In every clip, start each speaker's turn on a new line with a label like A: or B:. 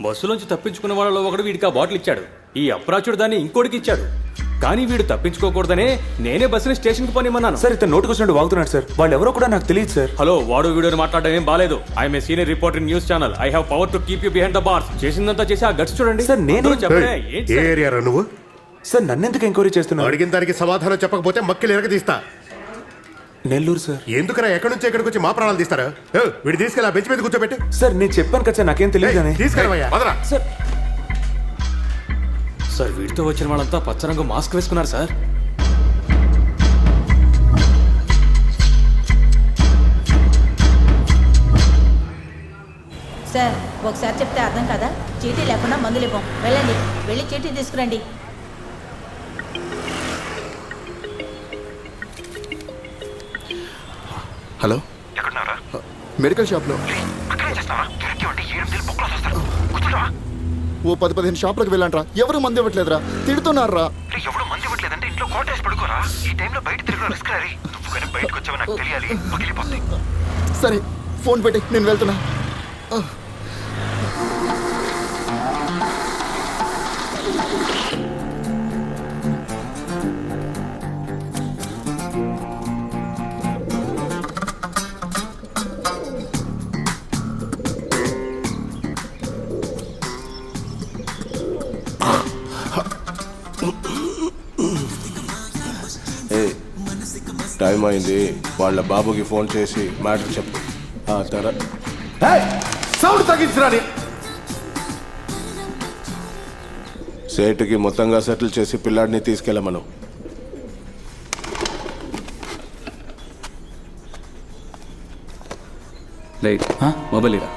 A: బస్సులోంచి తప్పించుకున్న వాళ్ళలో ఒకడు వీడికి ఆ బాటిల్ ఇచ్చాడు. ఈ అప్రాచుడు దాన్ని ఇంకోటికి ఇచ్చాడు. కానీ వీడు తప్పించుకోకూడదనే నేనే బస్సుని స్టేషన్కి పోనిమన్నాను
B: సార్ ఇతను నోటుకొచ్చినట్టు వాగుతున్నాడు సార్. వాళ్ళు ఎవరో కూడా నాకు తెలియదు సార్.
A: హలో వాడు వీడియోని మాట్లాడడం ఏం బాలేదు. I'm a senior reporter news channel. I have power to keep you behind the bars. చేసిందంతా చేసి ఆ గట్స్ చూడండి.
B: సార్, నేనే-
A: చెప్పలే
C: ఏ
A: సార్?
C: ఏరియా నువ్వు?
B: సార్ నన్నెందుకు ఎంక్వైరీ చేస్తున్నారు
C: అడిగిన దానికి సమాధానం చెప్పకపోతే మక్కిలు ఎరగదీస్తా.
B: నెల్లూరు సార్.
C: ఎందుకరా ఎక్కడి నుంచి ఎక్కడికి వచ్చి మా ప్రాణాలు తీస్తారా? ఏ, వీడి తీసుకెళ్ళి ఆ బెంచ్ మీద కూర్చోబెట్టి.
B: సార్ నేను చెప్పాను కదా సార్ నాకేం తెలియదు అని.
C: తీసుకెళ్ళవయ్యా. వదరా.
B: సార్.
A: సార్ వీడితో వచ్చిన వాళ్ళంతా పచ్చరంగు మాస్క్ వేసుకున్నారు సార్.
D: సార్ ఒకసారి చెప్తే అర్థం కదా? చీటీ లేకుండా మందులు ఇవ్వం వెళ్ళండి. వెళ్ళి చీటీ తీసుకురండి.
E: హలో.
F: ఎక్కడున్నారా
E: మెడికల్ షాప్లో. ఓ పది పదిహేను షాపులకు వెళ్ళంట్రా ఎవరు మంది ఇవ్వట్లేదురా. తిడుతున్నారా
F: రే ఎవడు మంది ఇవ్వట్లేదంటే ఇంట్లో కోటేసి పడుకోరా? ఈ టైంలో బయట తిరగడం రిస్క్ రీ నువ్వు కానీ బయటకు వచ్చావో నాకు తెలియాలి.
E: సరే ఫోన్ పెట్టి నేను వెళ్తున్నా.
G: ఏ టైం అయింది. వాళ్ళ బాబుకి ఫోన్ చేసి మ్యాటర్ చెప్పు. ఆ తర్వాత
C: సౌండ్ తగ్గించరాని
G: సేటుకి మొత్తంగా సెటిల్ చేసి పిల్లాడిని తీసుకెళ్ళమను.
H: రైట్ మొబైల్ ఇరా.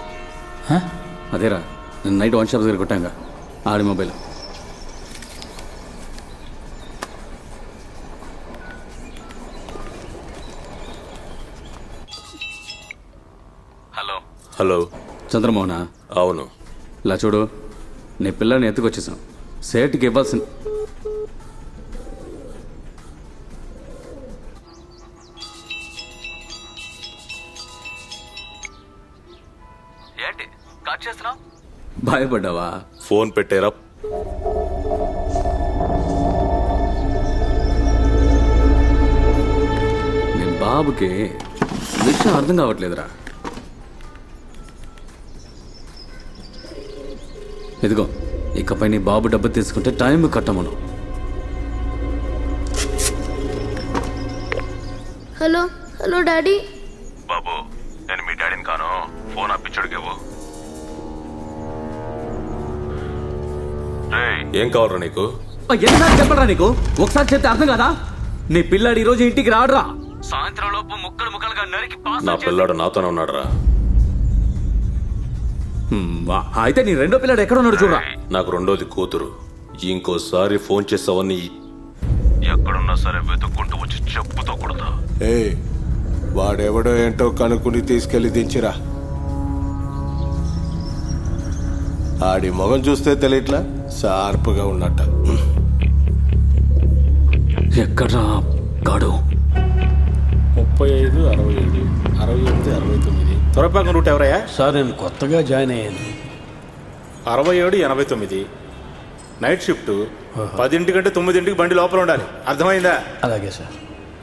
H: అదేరా. నేను నైట్ వన్ షాప్ దగ్గర కొట్టాంగా. ఆడి మొబైల్.
F: హలో.
H: చంద్రమోహన?
A: అవును.
H: ఇలా చూడు నీ పిల్లని ఎత్తుకొచ్చేసాం. సేటుకి ఇవ్వాల్సిన
F: ఏంటి? కట్ చేస్తున్నావు?
H: భయపడ్డావా?
A: ఫోన్ పెట్టారా.
H: నీ బాబుకి విషయం అర్థం కావట్లేదురా. ఇదిగో ఇకపై నీ బాబు డబ్బు తీసుకుంటే టైం కట్టమను.
I: Hello hello daddy.
F: బాబు నేను మీ డాడీని కాను ఫోన్ అప్పించడికి ఇవ్వు రేయ్
A: ఏం కావాలరా నీకు?
H: ఎన్నిసార్లు చెప్పరా నీకు? ఒకసారి చెప్తే అర్థం కదా? నీ పిల్లాడు ఈ రోజు ఇంటికి రాడురా. సాయంత్రం లోపు ముక్కలు ముక్కలుగా నరికి
A: నా పిల్లాడు నాతోనే ఉన్నాడురా.
H: అయితే నీ రెండో పిల్లాడు ఎక్కడ ఉన్నాడు చూడరా
A: నాకు రెండోది కూతురు. ఇంకోసారి ఫోన్ చేసావని
F: ఎక్కడున్నా సరే వెతుక్కుంటూ వచ్చి చెప్పుతో కొడతా.
G: ఏ వాడెవడో ఏంటో కనుక్కుని తీసుకెళ్ళి దించిరా. ఆడి మొగం చూస్తే తెలియట్లా? షార్ప్గా ఉన్నట్ట.
H: ఎక్కడ్రా గాడు?
J: ముప్పై ఐదు అరవై ఏడు అరవై ఎనిమిది అరవై తొమ్మిది. త్వరపాకం రూట్ ఎవరయ్యా?
K: సార్ నేను కొత్తగా జాయిన్ అయ్యాను.
J: అరవై ఏడు ఎనభై తొమ్మిది. నైట్ షిఫ్ట్ పదింటికంటే తొమ్మిదింటికి బండి లోపల ఉండాలి. అర్థమైందా?
K: అలాగే సార్.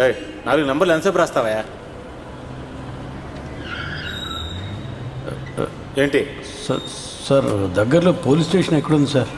J: ఏయ్ నాలుగు నెంబర్లు ఎంతసేపు రాస్తావయ్యా? ఏంటి?
K: సార్ సార్ దగ్గరలో పోలీస్ స్టేషన్ ఎక్కడుంది సార్?